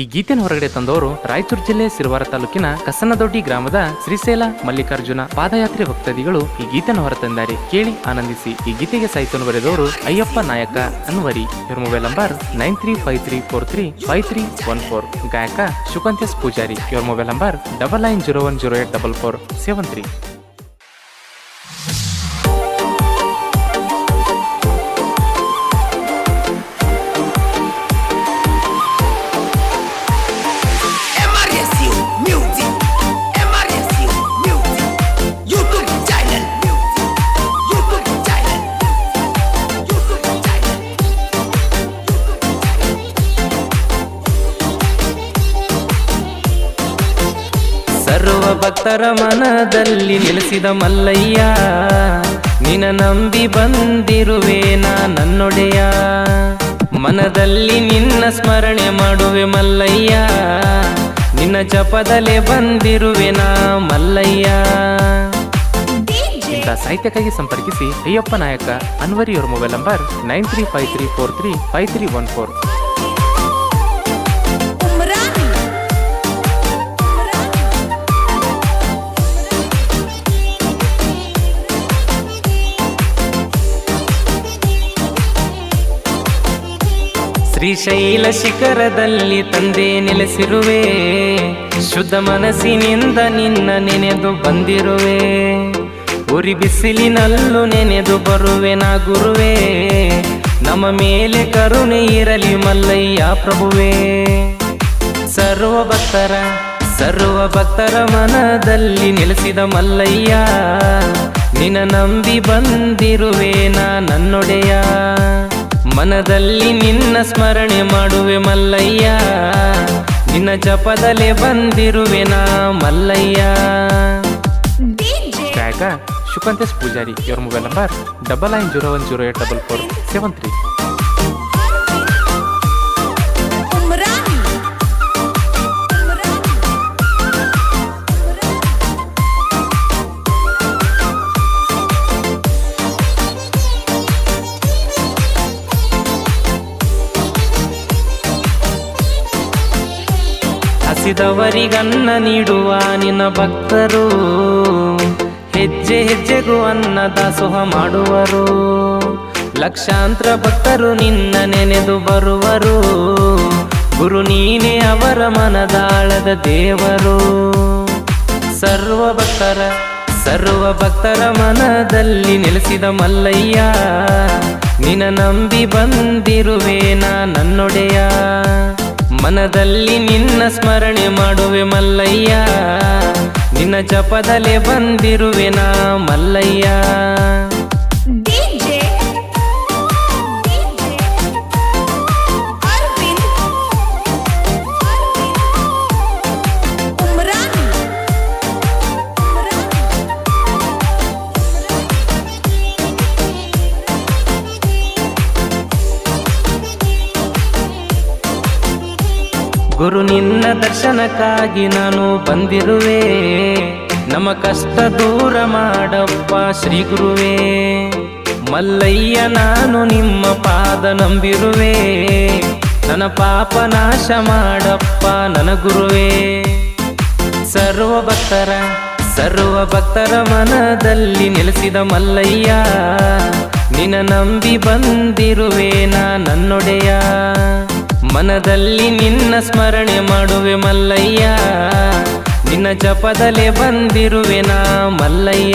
ಈ ಗೀತೆನ ಹೊರಗಡೆ ತಂದವರು ರಾಯಚೂರು ಜಿಲ್ಲೆ ಸಿರುವಾರ ತಾಲೂಕಿನ ಕಸನದೊಡ್ಡಿ ಗ್ರಾಮದ ಶ್ರೀಶೈಲ ಮಲ್ಲಿಕಾರ್ಜುನ ಪಾದಯಾತ್ರೆ ಭಕ್ತಾದಿಗಳು ಈ ಗೀತೆನ ಹೊರತಂದಾರೆ. ಕೇಳಿ ಆನಂದಿಸಿ. ಈ ಗೀತೆಗೆ ಸಾಹಿತ್ಯವನ್ನು ಬರೆದವರು ಅಯ್ಯಪ್ಪ ನಾಯಕ ಅನ್ವರಿ. ಇವ್ರ mobile number nine three five three four three five three one four. ಗಾಯಕ ಶುಕಂತ್ಯಸ್ ಪೂಜಾರಿ. ಇವ್ರ mobile number double nine zero one zero eight double four. Seven three. ಭಕ್ತರ ಮನದಲ್ಲಿ ನೆಲೆಸಿದ ಮಲ್ಲಯ್ಯ ನಿನ ನಂಬಿ ಬಂದಿರುವೆ ನಾ ನನ್ನೊಡೆಯ. ಮನದಲ್ಲಿ ನಿನ್ನ ಸ್ಮರಣೆ ಮಾಡುವೆ ಮಲ್ಲಯ್ಯ ನಿನ್ನ ಜಪದಲೆ ಬಂದಿರುವೆ ನಾ ಮಲ್ಲಯ್ಯ. ಇಂಥ ಸಾಹಿತ್ಯಕ್ಕಾಗಿ ಸಂಪರ್ಕಿಸಿ ಅಯ್ಯಪ್ಪ ನಾಯಕ ಅನ್ವರಿ ಅವರ mobile number nine three five three four three five three one four. Srishaila ಶಿಖರದಲ್ಲಿ ತಂದೆ ನೆಲೆಸಿರುವೆ. ಶುದ್ಧ ಮನಸ್ಸಿನಿಂದ ನಿನ್ನ ನೆನೆದು ಬಂದಿರುವೆ. ಉರಿ ಬಿಸಿಲಿನಲ್ಲೂ ನೆನೆದು ಬರುವೆ ನಾ ಗುರುವೆ. ನಮ್ಮ ಮೇಲೆ ಕರುಣೆ ಇರಲಿ ಮಲ್ಲಯ್ಯ ಪ್ರಭುವೇ. ಸರ್ವ ಭಕ್ತರ ಸರ್ವ ಭಕ್ತರ ಮನದಲ್ಲಿ ನೆಲೆಸಿದ ಮಲ್ಲಯ್ಯ. ನಿನ್ನ ನಂಬಿ ಬಂದಿರುವೆ ನಾ ನನ್ನೊಡೆಯ. ಮನದಲ್ಲಿ ನಿನ್ನ ಸ್ಮರಣೆ ಮಾಡುವೆ ಮಲ್ಲಯ್ಯ. ನಿನ್ನ ಜಪದಲ್ಲಿ ಬಂದಿರುವೆ ನಾ ಮಲ್ಲಯ್ಯ. ಗಾಯಕ ಶುಕಂತೇಶ್ ಪೂಜಾರಿ ಇವ್ರ mobile number double nine zero one zero eight double four seven three. ಹಸಿದವರಿಗನ್ನ ನೀಡುವ ನಿನ್ನ ಭಕ್ತರು. ಹೆಜ್ಜೆ ಹೆಜ್ಜೆಗೂ ಅನ್ನ ದಾಸೋಹ ಮಾಡುವರು. ಲಕ್ಷಾಂತರ ಭಕ್ತರು ನಿನ್ನ ನೆನೆದು ಬರುವರು. ಗುರು ನೀನೇ ಅವರ ಮನದಾಳದ ದೇವರು. ಸರ್ವ ಭಕ್ತರ ಸರ್ವ ಭಕ್ತರ ಮನದಲ್ಲಿ ನೆಲೆಸಿದ ಮಲ್ಲಯ್ಯ. ನಿನ ನಂಬಿ ಬಂದಿರುವೆ ನನ್ನೊಡೆಯ. ಮನದಲ್ಲಿ ನಿನ್ನ ಸ್ಮರಣೆ ಮಾಡುವೆ ಮಲ್ಲಯ್ಯ. ನಿನ್ನ ಜಪದಲ್ಲೇ ಬಂದಿರುವೆ ನಾ ಮಲ್ಲಯ್ಯ. ಗುರು ನಿನ್ನ ದರ್ಶನಕ್ಕಾಗಿ ನಾನು ಬಂದಿರುವೆ. ನಮ್ಮ ಕಷ್ಟ ದೂರ ಮಾಡಪ್ಪ ಶ್ರೀ ಗುರುವೇ. ಮಲ್ಲಯ್ಯ, ನಾನು ನಿಮ್ಮ ಪಾದ ನಂಬಿರುವೆ. ನನ್ನ ಪಾಪ ನಾಶ ಮಾಡಪ್ಪ ನನ್ನ ಗುರುವೇ. ಸರ್ವ ಭಕ್ತರ ಸರ್ವ ಭಕ್ತರ ಮನದಲ್ಲಿ ನೆಲೆಸಿದ ಮಲ್ಲಯ್ಯ ನಿನ ನಂಬಿ ಬಂದಿರುವೆ ನಾ ನನ್ನೊಡೆಯ. ಮನದಲ್ಲಿ ನಿನ್ನ ಸ್ಮರಣೆ ಮಾಡುವೆ ಮಲ್ಲಯ್ಯ. ನಿನ್ನ ಜಪದಲ್ಲೇ ಬಂದಿರುವೆ ನಾ ಮಲ್ಲಯ್ಯ.